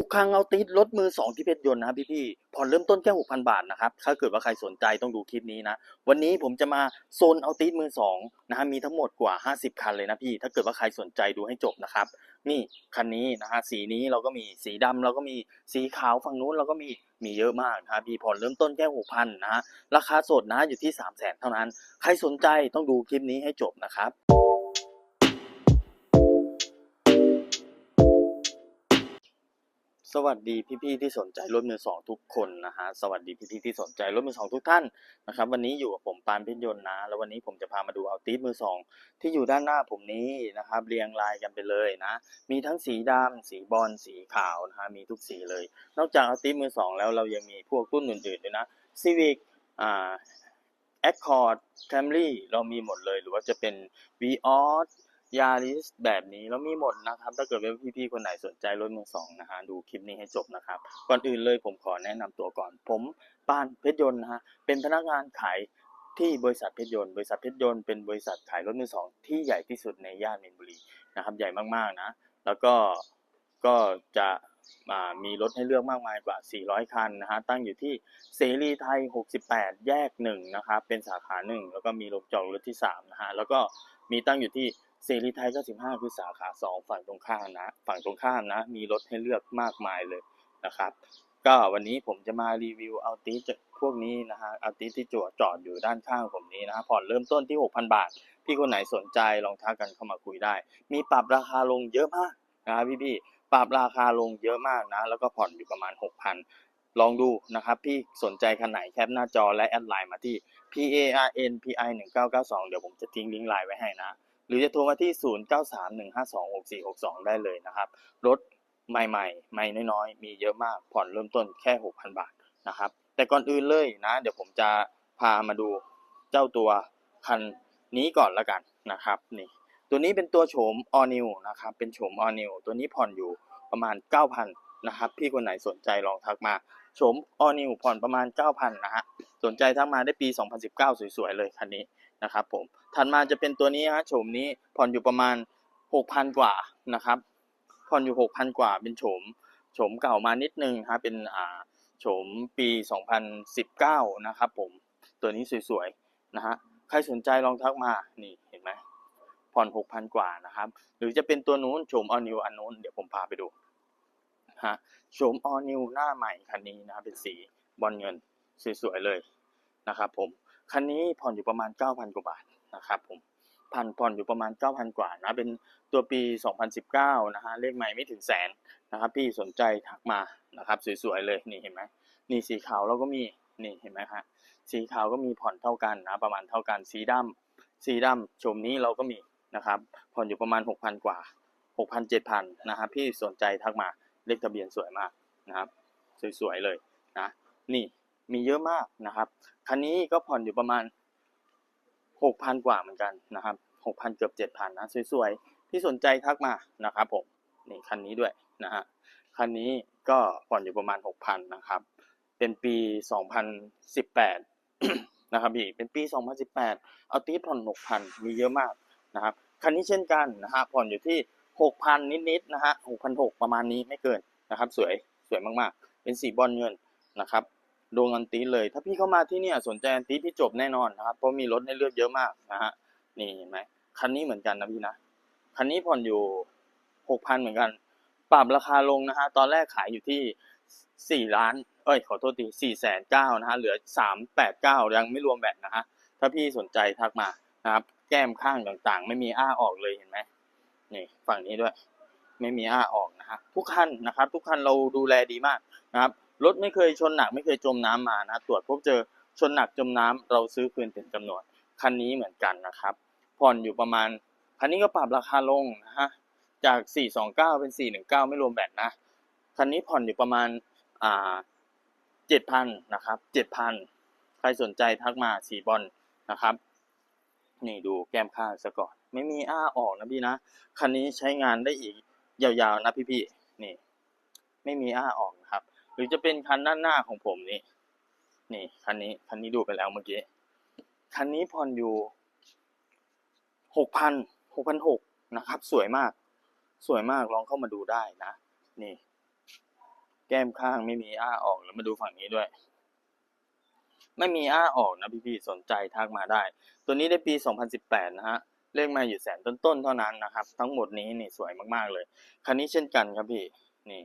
ทุกครั้งเอาติดรถมือสองที่เพชรยนต์นะครับพี่ๆผ่อนเริ่มต้นแค่หกพันบาทนะครับ ถ้าเกิดว่าใครสนใจต้องดูคลิปนี้นะ วันนี้ผมจะมาโซนเอาติดมือสองนะฮะมีทั้งหมดกว่า 50 คันเลยนะพี่ ถ้าเกิดว่าใครสนใจดูให้จบนะครับ นี่คันนี้นะฮะสีนี้เราก็มีสีดำเราก็มีสีขาวฝั่งนู้นเราก็มีมีเยอะมากนะครับพี่ผ่อนเริ่มต้นแค่หกพันนะฮะราคาสดนะอยู่ที่3 0 0แสนเท่านั้น ใครสนใจต้องดูคลิปนี้ให้จบนะครับ สวัสดีพี่ๆที่สนใจรถมือสองทุกคนนะฮะสวัสดีพี่ๆที่สนใจรถมือสองทุกท่านนะครับวันนี้อยู่กับผมปานพชรยนต์นะ แล้ววันนี้ผมจะพามาดูเอาตีสมือสองที่อยู่ด้านหน้าผมนี้นะครับเรียงรายกันไปเลยนะ มีทั้งสีดำสีบอลสีขาวนะฮะมีทุกสีเลย นอกจากเอาตีสมือสองแล้วเรายังมีพวกรุ่นอื่นๆด้วยนะ Civic อ่า Accord Camry เรามีหมดเลย หรือว่าจะเป็น Vios ยาริสแบบนี้เรามีหมดนะครับ ถ้าเกิดว่าพี่ๆคนไหนสนใจรถมือสองนะฮะดูคลิปนี้ให้จบนะครับ ก่อนอื่นเลยผมขอแนะนำตัวก่อน ผมปานเพชรยนต์นะฮะเป็นพนักงานขายที่บริษัทเพชรยนต์ บริษัทเพชรยนต์เป็นบริษัทขายรถมือสองที่ใหญ่ที่สุดในย่านมีนบุรีนะครับ ใหญ่มากๆนะ แล้วก็ก็จะมีรถให้เลือกมากมายกว่า 400 คันนะฮะ ตั้งอยู่ที่เสรีไทย 68 แยก 1 นะครับ เป็นสาขา 1 แล้วก็มีโรงจอดรถที่ 3 นะฮะ แล้วก็มีตั้งอยู่ที่ เสรีไทย 95 คือสาขา 2 ฝั่งตรงข้ามนะ ฝั่งตรงข้ามนะ มีรถให้เลือกมากมายเลยนะครับ ก็วันนี้ผมจะมารีวิวเอาติสพวกนี้นะฮะเอาติสที่จอดจอดอยู่ด้านข้างผมนี้นะฮะผ่อนเริ่มต้นที่ 6,000 บาท พี่คนไหนสนใจลองทักกันเข้ามาคุยได้ มีปรับราคาลงเยอะมากนะครับพี่ๆปรับราคาลงเยอะมากนะ แล้วก็ผ่อนอยู่ประมาณ 6,000 ลองดูนะครับ พี่สนใจคันไหนแคปหน้าจอและแอดไลน์มาที่ p a r n p i 1 9 9 2เดี๋ยวผมจะทิ้งลิงก์ไลน์ไว้ให้นะ หรือจะโทรมาที่ 0931526462 ได้เลยนะครับ รถใหม่ๆใหม่น้อยๆ มีเยอะมาก ผ่อนเริ่มต้นแค่ 6,000 บาทนะครับ แต่ก่อนอื่นเลยนะ เดี๋ยวผมจะพามาดูเจ้าตัวคันนี้ก่อนละกันนะครับ นี่ ตัวนี้เป็นตัวโฉม all new นะครับ เป็นโฉม all new ตัวนี้ผ่อนอยู่ประมาณ 9,000นะครับ พี่คนไหนสนใจลองทักมาโฉม all new ผ่อนประมาณ 9,000นะฮะ สนใจทักมาได้ปี 2019 สวยๆ เลยคันนี้ นะครับผมถัดมาจะเป็นตัวนี้ฮะโฉมนี้ผ่อนอยู่ประมาณ 6,000 กว่านะครับ ผ่อนอยู่ 6,000 กว่าเป็นโฉมโฉมเก่ามานิดนึงฮะเป็นอ่าโฉมปี 2019 นะครับผมตัวนี้สวยๆนะฮะใครสนใจลองทักมานี่เห็นไหมผ่อน 6,000 กว่านะครับ หรือจะเป็นตัวนู้นโฉม all new อันนู้นเดี๋ยวผมพาไปดูฮะโฉม all new หน้าใหม่คันนี้นะเป็นสีบอลเงินสวยๆเลยนะครับผม คันนี้ผ่อนอยู่ประมาณ 9,000 กว่าบาทนะครับผมผ่อนผ่อนอยู่ประมาณ 9,000 กว่านะ เป็นตัวปี 2019 นะฮะ เลขใหม่ไม่ถึงแสนนะครับ พี่สนใจทักมานะครับ สวยๆ เลย นี่เห็นไหม นี่สีขาวเราก็มี นี่เห็นไหมฮะ สีขาวก็มีผ่อนเท่ากันนะ ประมาณเท่ากัน สีดำสีดำโฉมนี้เราก็มีนะครับ ผ่อนอยู่ประมาณ 6,000 กว่า 6,000 7,000 นะครับ พี่สนใจทักมา เลขทะเบียนสวยมากนะครับ สวยๆ เลยนะ นี่ มีเยอะมากนะครับ คันนี้ก็ผ่อนอยู่ประมาณ 6,000 กว่าเหมือนกันนะครับ 6,000 เกือบ 7,000 นะ สวยๆ ที่สนใจทักมานะครับผม นี่คันนี้ด้วยนะฮะ คันนี้ก็ผ่อนอยู่ประมาณ 6,000 นะครับ เป็นปี 2018 นะครับพี่ เป็นปี 2018 เอาตีผ่อน 6,000 มีเยอะมากนะครับ คันนี้เช่นกันนะฮะ ผ่อนอยู่ที่ 6,000 นิดๆ นะฮะ6,600 ประมาณนี้ไม่เกินนะครับ สวย สวยมากๆ เป็นสีบอลเงินนะครับ ดวงอันตีเลย ถ้าพี่เข้ามาที่เนี่ยสนใจอันตีพี่จบแน่นอนนะครับ เพราะมีรถให้เลือกเยอะมากนะฮะ นี่เห็นไหมคันนี้เหมือนกันนะพี่นะ คันนี้ผ่อนอยู่6,000เหมือนกัน ปรับราคาลงนะฮะ ตอนแรกขายอยู่ที่4ล้าน เอ้ย ขอโทษที4แสนเก้านะฮะ เหลือ389ยังไม่รวมแบตนะฮะ ถ้าพี่สนใจทักมานะครับ แก้มข้างต่างๆ ไม่มีอ้าออกเลยเห็นไหมนี่ฝั่งนี้ด้วย ไม่มีอ้าออกนะฮะ ทุกคันนะครับ ทุกคันเราดูแลดีมากนะครับ รถไม่เคยชนหนักไม่เคยจมน้ำมานะ ตรวจพบเจอชนหนักจมน้ำเราซื้อคืนเต็มจำนวนคันนี้เหมือนกันนะครับ ผ่อนอยู่ประมาณคันนี้ก็ปรับราคาลงนะฮะจาก 429 เป็น 419 ไม่รวมแบตนะคันนี้ผ่อนอยู่ประมาณอ่า7,000นะครับ7,000 ใครสนใจทักมาสีบอลนะครับนี่ดูแก้มข้างซะก่อน ไม่มีอ้าออกนะพี่นะคันนี้ใช้งานได้อีกยาวๆนะพี่ๆนี่ ไม่มีอ้าออก หรือจะเป็นคันด้านหน้าของผมนี่ นี่คันนี้คันนี้ดูไปแล้วเมื่อกี้ คันนี้ผ่อนอยู่6,000 6,600นะครับ สวยมาก สวยมากลองเข้ามาดูได้นะ นี่ แก้มข้างไม่มีอ้าออกแล้วมาดูฝั่งนี้ด้วย ไม่มีอ้าออกนะพี่ๆสนใจทักมาได้ ตัวนี้ได้ปี 2018 นะฮะเลขมาอยู่แสนต้นๆเท่านั้นนะครับ ทั้งหมดนี้นี่สวยมากๆเลย คันนี้เช่นกันครับพี่ นี่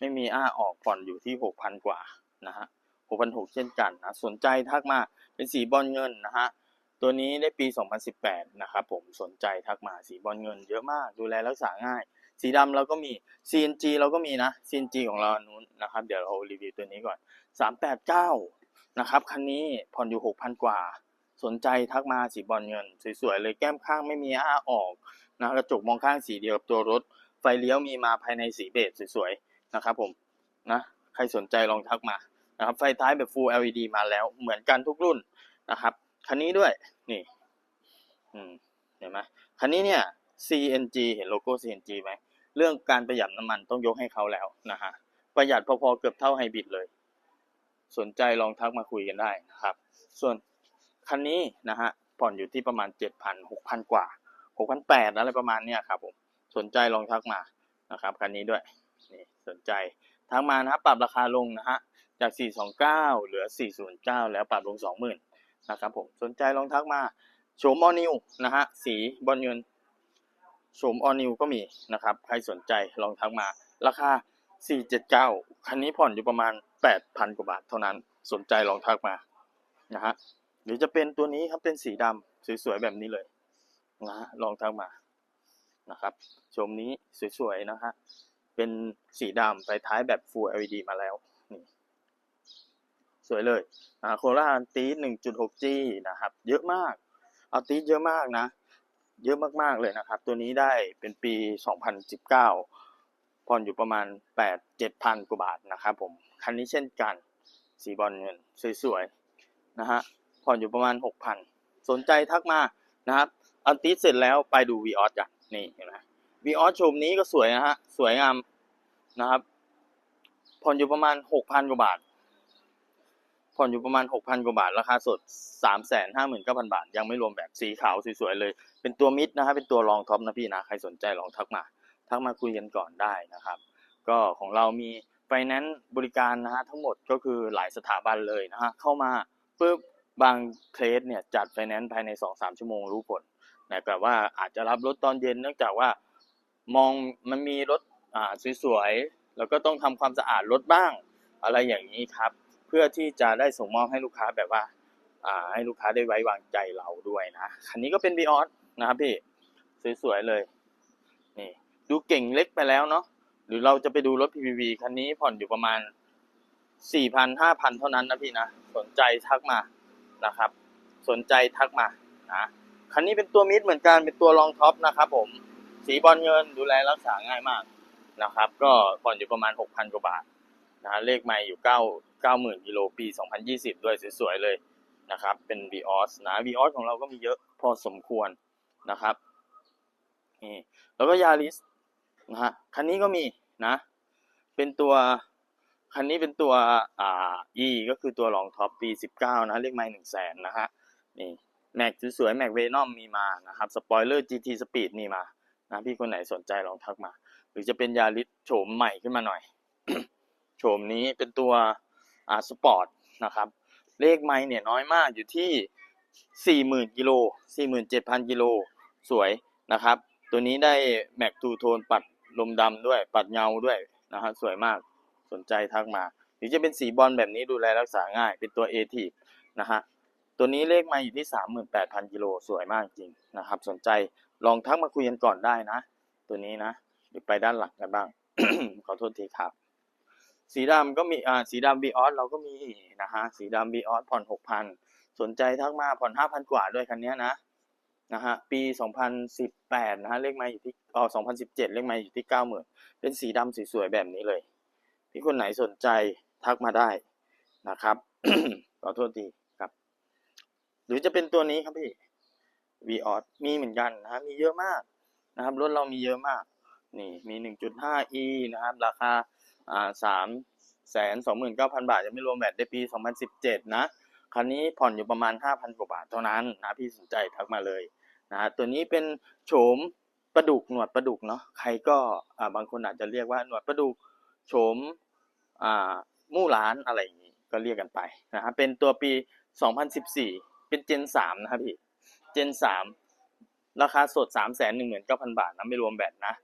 ไม่มีอ้าออกผ่อนอยู่ที่6,000กว่านะฮะ6,600เช่นกันนะสนใจทักมาเป็นสีบอลเงินนะฮะตัวนี้ได้ปี 2018 นะครับผมสนใจทักมาสีบอลเงินเยอะมากดูแลรักษาง่าย สีดำเราก็มี CNG เราก็มีนะ CNG ของเราอันนู้นนะครับ เดี๋ยวเรารีวิวตัวนี้ก่อน 389 นะครับคันนี้ผ่อนอยู่ 6,000 กว่า สนใจทักมาสีบอลเงิน สวยๆ เลยแก้มข้างไม่มีอ้าออกนะกระจกมองข้างสีเดียวกับตัวรถ ไฟเลี้ยวมีมาภายในสีเบจสวยๆ นะครับผมนะใครสนใจลองทักมานะครับไฟท้ายแบบ Full LED มาแล้วเหมือนกันทุกรุ่นนะครับคันนี้ด้วยนี่เห็นไหมคันนี้เนี่ย CNG เห็นโลโก้ CNG ไหมเรื่องการประหยัดน้ำมันต้องยกให้เขาแล้วนะฮะประหยัดพอๆเกือบเท่าไฮบริดเลย สนใจลองทักมาคุยกันได้นะครับ ส่วนคันนี้นะฮะผ่อนอยู่ที่ประมาณเจ็ดพันหกพันกว่าหกพันแปดอะไรประมาณเนี้ยครับผมสนใจลองทักมานะครับคันนี้ด้วย นี่สนใจทักมานะครับปรับราคาลงนะฮะจาก 429 เหลือ 409 แล้วปรับลง 20,000นะครับผมสนใจลองทักมาโฉมออนิวนะฮะสีบอลเงินโฉมออนิวก็มีนะครับใครสนใจลองทักมา ราคา 479 คันนี้ผ่อนอยู่ประมาณ 8,000 กว่าบาทเท่านั้นสนใจลองทักมานะฮะหรือจะเป็นตัวนี้ครับเป็นสีดำสวยๆแบบนี้เลยนะฮะลองทักมานะครับชมนี้สวยๆนะฮะ เป็นสีดำไฟท้ายแบบ Full LED มาแล้วนี่สวยเลยนะโคราชตีหนึ่งจุดหกจีนะครับ เยอะมากเอาตีเยอะมากนะ เยอะมากๆเลยนะครับ ตัวนี้ได้เป็นปี 2019ผ่อนอยู่ประมาณ 8 7พันกว่าบาทนะครับผม คันนี้เช่นกันสีบอลเงินสวยๆนะฮะผ่อนอยู่ประมาณ 6,000 สนใจทักมานะครับอันติเสร็จแล้วไปดู v ีออสกันนี่เห็นไหม v ีออสชมนี้ก็สวยนะฮะ สวยงาม นะครับผ่อนอยู่ประมาณ6,000กว่าบาท ผ่อนอยู่ประมาณ6,000กว่าบาท ราคาสด359,000บาท ยังไม่รวมแบบสีขาวสวยๆเลย เป็นตัวมิดนะฮะเป็นตัวรองท็อปนะพี่นะ ใครสนใจลองทักมา ทักมาคุยกันก่อนได้นะครับ ก็ของเรามีไฟแนนซ์บริการนะฮะทั้งหมดก็คือหลายสถาบันเลยนะฮะเข้ามาปุ๊บบางเคสเนี่ยจัดไฟแนนซ์ภายใน2-3ชั่วโมงรู้ผลนะแต่ว่าอาจจะรับรถตอนเย็นเนื่องจากว่ามองมันมีรถ อ่าสวยๆแล้วก็ต้องทำความสะอาดรถบ้าง อะไรอย่างนี้ครับ เพื่อที่จะได้ส่งมอบให้ลูกค้าแบบว่าอ่าให้ลูกค้าได้ไว้วางใจเราด้วยนะคันนี้ก็เป็น b ีออสนะครับพี่สวยๆเลยนี่ดูเก่งเล็กไปแล้วเนาะหรือเราจะไปดูรถ PPV คันนี้ผ่อนอยู่ประมาณ4,000 5,000เท่านั้นนะพี่นะ สนใจทักมานะครับ สนใจทักมานะคันนี้เป็นตัวมิดเหมือนกันเป็นตัวรองท็อปนะครับผม สีบอลเงินดูแลรักษาง่ายมาก นะครับ ก็ผ่อนอยู่ประมาณ 6,000 กว่าบาทนะเลขไม่อยู่ 9 90,000กิโลปี 2020 ด้วยสวยๆเลยนะครับ เป็น Vios นะ Vios ของเราก็มีเยอะพอสมควรนะครับนี่แล้วก็ยาริสนะฮะคันนี้ก็มีนะ เป็นตัวคันนี้เป็นตัวอ่า E ก็คือตัวรองท็อปปี 19 นะเลขไม้หนึ่งแสนนะฮะนี่แม็กสวยๆแม็กเวนอมมีมานะครับสปอยเลอร์ GT Speed มีมานะพี่คนไหนสนใจลองทักมา หรือจะเป็นยาริสโฉมใหม่ขึ้นมาหน่อยโฉมนี้เป็นตัวอาสปอร์ตนะครับ เลขไม้เนี่ยน้อยมากอยู่ที่ 40,000กิโล47,000กิโลสวยนะครับ ตัวนี้ได้แม็กทูโทนปัดลมดำด้วย ปัดเงาด้วยนะฮะสวยมากสนใจทักมา หรือจะเป็นสีบอลแบบนี้ดูแลรักษาง่าย เป็นตัวเอทีนะฮะตัวนี้เลขมาอยู่ที่ 38,000กิโลสวยมากจริงนะครับ สนใจลองทักมาคุยกันก่อนได้นะ ตัวนี้นะ ไปด้านหลังกันบ้าง ขอโทษทีครับ สีดำก็มีอ่าสีดำบีออสเราก็มีนะฮะสีดำบีออสผ่อน6,000สนใจทักมาผ่อน5,000กว่าด้วยคันนี้นะนะฮะปี 2018 นะฮะเลขไมาอยู่ที่อ๋อ2017 เลขไมาอยู่ที่ 90,000 เป็นสีดำสวยๆแบบนี้เลย พี่คนไหนสนใจทักมาได้นะครับ ขอโทษทีครับ หรือจะเป็นตัวนี้ครับพี่ v ีออมีเหมือนกันนะฮะมีเยอะมากนะครับรถเรามีเยอะมาก นี่มี 1.5e นะครับ ราคาอ่า3แสน29,000บาท ยังไม่รวมแวตในปี 2017 นะ คันนี้ผ่อนอยู่ประมาณ 5,000กว่าบาทเท่านั้นนะ พี่สนใจทักมาเลยนะตัวนี้เป็นโฉมปลาดุกหนวดปลาดุกเนาะใครก็อ่าบางคนอาจจะเรียกว่าหนวดปลาดุกโฉมอ่ามู่ร้านอะไรอย่างนี้ก็เรียกกันไปนะครับเป็นตัวปี 2014 เป็นเจน3นะครับพี่เจน 3 ราคาสด 319,000 บาทนะไม่รวมแบตนะ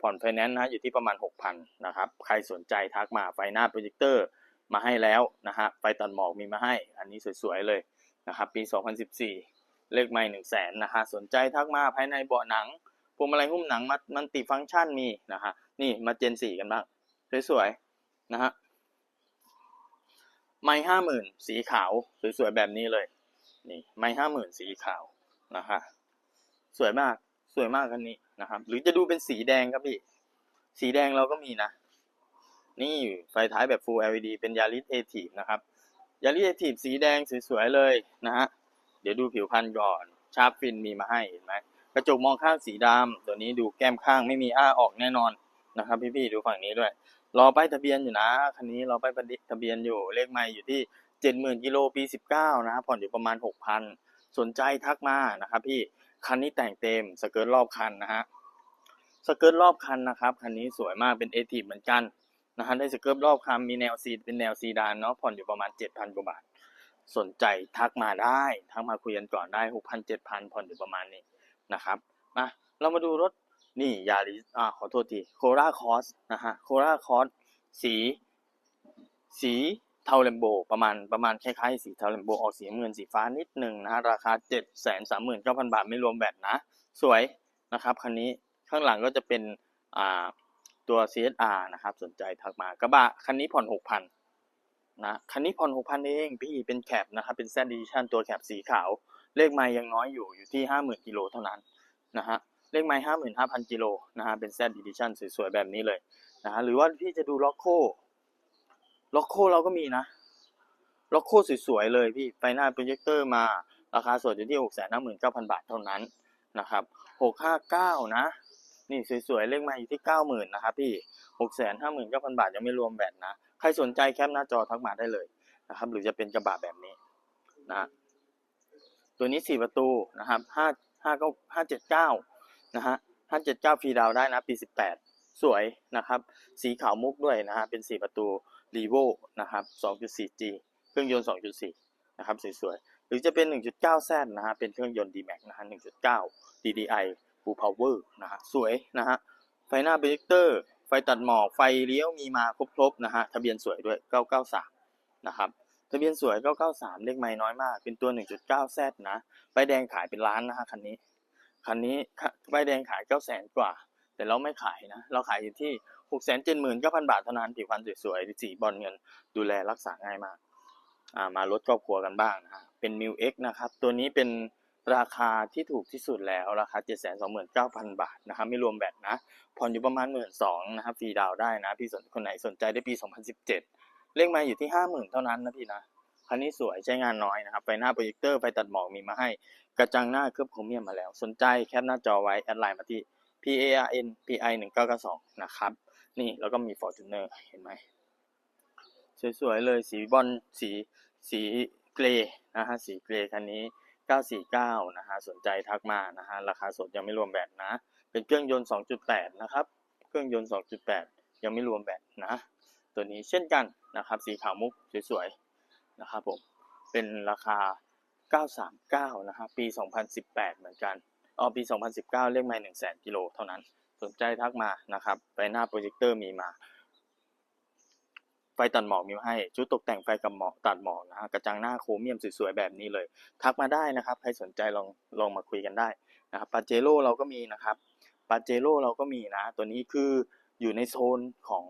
ผ่อนไฟแนนซ์นะอยู่ที่ประมาณ 6,000นะครับใครสนใจทักมาไฟหน้าโปรเจคเตอร์มาให้แล้วนะฮะไฟตัดหมอกมีมาให้ อันนี้สวยๆเลยนะครับปี 2014 เลขไม่1 0 0 0 0แสนนะฮะสนใจทักมาภายในเบาะหนังพวงมาลัยหุ้มหนังมันติฟังก์ชันมีนะฮะนี่มาเจน 4 กันบ้างสวยๆนะฮะไม่ห้าหมื่นสีขาวสวยๆแบบนี้เลยนี่ไม่ห้าหมื่นสีขาวนะฮะสวยมากสวยมากคันนี้ นะครับ หรือจะดูเป็นสีแดงครับพี่ สีแดงเราก็มีนะ นี่ไฟท้ายแบบ Full LED เป็นยาริสเอทีฟนะครับยาริสเอทีฟสีแดงสวยๆเลยนะฮะ เดี๋ยวดูผิวพันธุ์ก่อน ชาร์ปฟินมีมาให้เห็นไหมกระจกมองข้างสีดำตัวนี้ดูแก้มข้างไม่มีอ้าออกแน่นอนนะครับ พี่ๆดูฝั่งนี้ด้วย รอป้ายทะเบียนอยู่นะคันนี้รอป้ายทะเบียนอยู่เลขไม่อยู่ที่เจ็ดหมื่นกิโลปีสิบเก้านะครับผ่อนอยู่ประมาณหกพันสนใจทักมานะครับพี่ คันนี้แต่งเต็มสเกิร์ตรอบคันนะฮะสเกิร์ตรอบคันนะครับคันนี้สวยมากเป็นเอทีเหมือนกันนะฮะได้สเกิร์ตรอบคันมีแนวซีเป็นแนวซีดานเนาะผ่อนอยู่ประมาณเจ็ดพันกว่าบาท สนใจทักมาได้ทักมาคุยกันก่อนได้หกพันเจ็ดพันผ่อนอยู่ประมาณนี้นะครับมาเรามาดูรถนี่ยาริสอ่าขอโทษทีโคราคอสนะฮะโคราคอสสี สี เทาเลมโบประมาณประมาณคล้ายๆสีเทาเลมโบออกสีเงินสีฟ้านิดหนึ่งนะฮะราคาเจ็ดแสนสามหมื่นเก้าพันบาทไม่รวมแบตนะ สวยนะครับคันนี้ข้างหลังก็จะเป็นอ่าตัว CSR นะครับสนใจทักมากระบะคันนี้ผ่อนหกพันนะคันนี้ผ่อนหกพันเองพี่เป็นแคปนะครับเป็นแซดดิชั่นตัวแคปสีขาว เลขไม้ยังน้อยอยู่อยู่ที่ห้าหมื่นกิโลเท่านั้นนะฮะเลขไม้ห้าหมื่นห้าพันกิโลนะฮะเป็น Z Edition สวยๆแบบนี้เลยนะฮะหรือว่าพี่จะดูล็อกโค ล็อกโคเราก็มีนะล็อกโคสวยๆเลยพี่ไฟหน้าโปรเจคเตอร์มาราคาสดอยู่ที่หกแสนห้าหมื่นเก้าพันบาทเท่านั้นนะครับหกห้าเก้านะ นี่สวยๆ เลขไมาอยู่ที่เก้าหมื่นนะครับพี่หกแสนห้าหมื่นเก้าพันบาท ยังไม่รวมแบตนะ ใครสนใจแคปหน้าจอทักมาได้เลยนะครับ หรือจะเป็นกระบะแบบนี้นะตัวนี้สี่ประตูนะครับห้าห้าเก้าห้าเจ็ดเก้านะฮะท่าเจ็ดเก้าฟรีดาวได้นะ ปีสิบแปดสวยนะครับ สีขาวมุกด้วยนะฮะ เป็นสี่ประตู รีโวนะครับสองจุดสี่ G เครื่องยนต์สองจุดสี่นะครับสวยๆ หรือจะเป็นหนึ่งจุดเก้า Z นะฮะเป็นเครื่องยนต์ D-Max นะฮะหนึ่งจุดเก้า DDI Full Power นะฮะสวยนะฮะไฟหน้าโปรเจคเตอร์ไฟตัดหมอกไฟเลี้ยวมีมาครบๆนะฮะทะเบียนสวยด้วย 993 นะครับทะเบียนสวย 993 เลขไม่น้อยมาก เป็นตัว 1.9 Z นะ ใบแดงขายเป็นล้านนะฮะคันนี้ คันนี้ใบแดงขายเก้าแสนกว่า แต่เราไม่ขายนะ เราขายอยู่ที่หกแสนเจ็ดหมื่นเก้าพันบาทเท่านั้นผิวพรรณสวยๆสีบอลเงินดูแลรักษาง่ายมากอ่ามารถครอบครัวกันบ้างนะฮะเป็นมิวเอ็กนะครับ ตัวนี้เป็นราคาที่ถูกที่สุดแล้วราคาเจ็ดแสนสองหมื่นเก้าพันบาทนะครับไม่รวมแบตนะผ่อนอยู่ประมาณหมื่นสองนะครับฟรีดาวได้นะ พี่สนคนไหนสนใจได้ปีสองพันสิบเจ็ดเลขมาอยู่ที่ห้าหมื่นเท่านั้นนะพี่นะคันนี้สวยใช้งานน้อยนะครับไฟหน้าโปรเจคเตอร์ไฟตัดหมอกมีมาให้ กระจังหน้าเคลือบโครเมียมมาแล้ว สนใจแคปหน้าจอไว้ แอดไลน์มาที่ p a r n p i 1 9 9 2นะครับ นี่แล้วก็มี Fortuner เห็นไหม สวยๆเลยสีบอลสีสีเกรย์นะฮะสีเกรย์คันนี้ 949 นะฮะสนใจทักมานะฮะราคาสดยังไม่รวมแบตนะ เป็นเครื่องยนต์ 2.8 นะครับ เครื่องยนต์ 2.8 ยังไม่รวมแบตนะ ตัวนี้เช่นกันนะครับ สีขาวมุกสวยๆนะครับผมเป็นราคา 939 นะครับปี 2018 เหมือนกัน อ๋อปี 2019เลขไม่1 0 0 0 0กิโลเท่านั้น สนใจทักมานะครับไปหน้าโปรเจคเตอร์มีมา ไฟตัดหมอกมีมาให้ ชุดตกแต่งไฟกับหมอกตัดหมอกนะฮะกระจังหน้าโครเมียมสวยๆแบบนี้เลย ทักมาได้นะครับ ใครสนใจลองลองมาคุยกันได้นะครับปาเจโร่เราก็มีนะครับปาเจโร่เราก็มีนะ ตัวนี้คืออยู่ในโซนของ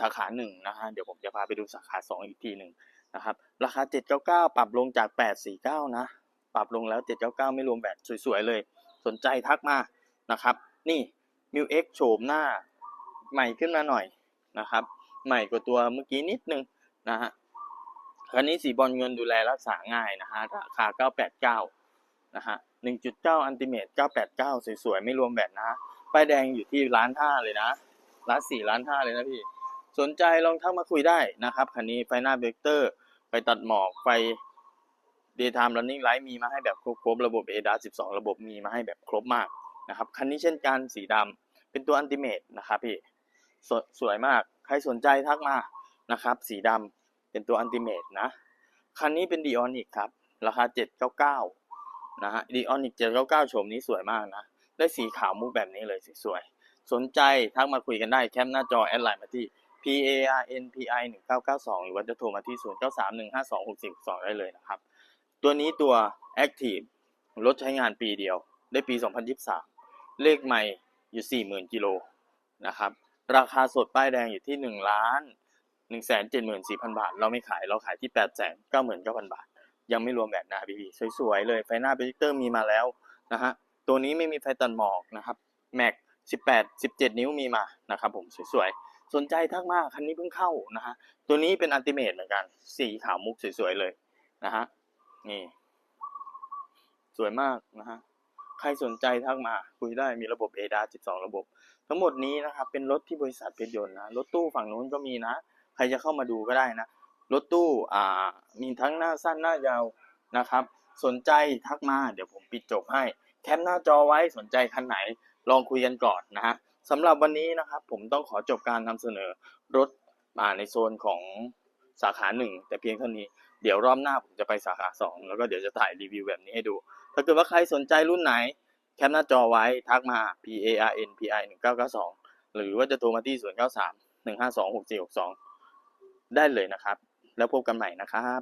สาขาหนึ่งนะฮะเดี๋ยวผมจะพาไปดูสาขาสองอีกทีหนึ่งนะครับราคา 799 ปรับลงจาก 849 นะ ปรับลงแล้ว 799 ไม่รวมแบตสวยๆเลย สนใจทักมานะครับ นี่ m ิ X โฉมหน้าใหม่ขึ้นมาหน่อยนะครับ ใหม่กว่าตัวเมื่อกี้นิดนึงนะฮะคันนี้สีบอลเงินดูแลรักษาง่ายนะฮะราคา 989 นะฮะ 1.9 อันติเมต989 สวยๆ ไม่รวมแบตนะ ป้ายแดงอยู่ที่ร้านห้าเลยนะ ร้านสี่ร้านห้าเลยนะพี่ สนใจลองทักมาคุยได้นะครับ คันนี้ไฟหน้าเบรกเตอร์ ไฟตัดหมอก ไฟ daytime running light มีมาให้แบบครบๆระบบ ADAS 12 ระบบมีมาให้แบบครบมากนะครับคันนี้เช่นกันสีดำเป็นตัวอันติเมตนะครับพี่สสวยมากใครสนใจทักมานะครับ สีดำเป็นตัวอันติเมตนะ คันนี้เป็นดีออนิกครับ ราคา 799นะฮะดีออนิก799โฉมนี้สวยมากนะ ได้สีขาวมุกแบบนี้เลยสวยๆสนใจทักมาคุยกันได้แคปหน้าจอแอดไลน์มาที่ P A R N P I 1992 หรือว่าจะโทรมาที่ 0931526462 ได้เลยนะครับ ตัวนี้ตัว Active รถใช้งานปีเดียว ได้ปี 2023 เลขใหม่อยู่ 40,000 กิโลนะครับ ราคาสดป้ายแดงอยู่ที่ 1 ล้าน 174,000 บาท เราไม่ขาย เราขายที่ 899,000 บาท ยังไม่รวมแบบหน้าพี่ๆสวยๆ เลย ไฟหน้าโปรเจคเตอร์มีมาแล้วนะฮะ ตัวนี้ไม่มีไฟตัดหมอกนะครับ แม็ก 18 17 นิ้วมีมานะครับผมสวยๆ สนใจทักมากคันนี้เพิ่งเข้านะฮะ ตัวนี้เป็นอันติเมตเหมือนกัน สีขาวมุกสวยๆ เลยนะฮะ นี่ สวยมากนะฮะ ใครสนใจทักมา คุยได้มีระบบ ADA 12 ระบบ ทั้งหมดนี้นะครับ เป็นรถที่บริษัทเพชรยนต์นะ รถตู้ฝั่งนู้นก็มีนะ ใครจะเข้ามาดูก็ได้นะ รถตู้ อ่า มีทั้งหน้าสั้นหน้ายาวนะครับ สนใจทักมา เดี๋ยวผมปิดจบให้ แคปหน้าจอไว้ สนใจคันไหน ลองคุยกันก่อนนะฮะสำหรับวันนี้นะครับ ผมต้องขอจบการนำเสนอรถมาในโซนของสาขาหนึ่งแต่เพียงเท่านี้ เดี๋ยวรอบหน้าผมจะไปสาขาสองแล้วก็เดี๋ยวจะถ่ายรีวิวแบบนี้ให้ดู ถ้าเกิดว่าใครสนใจรุ่นไหน แคปหน้าจอไว้ทักมา P A R N P I 1992 หรือว่าจะโทรมาที่ 093 152 6462 ได้เลยนะครับ แล้วพบกันใหม่นะครับ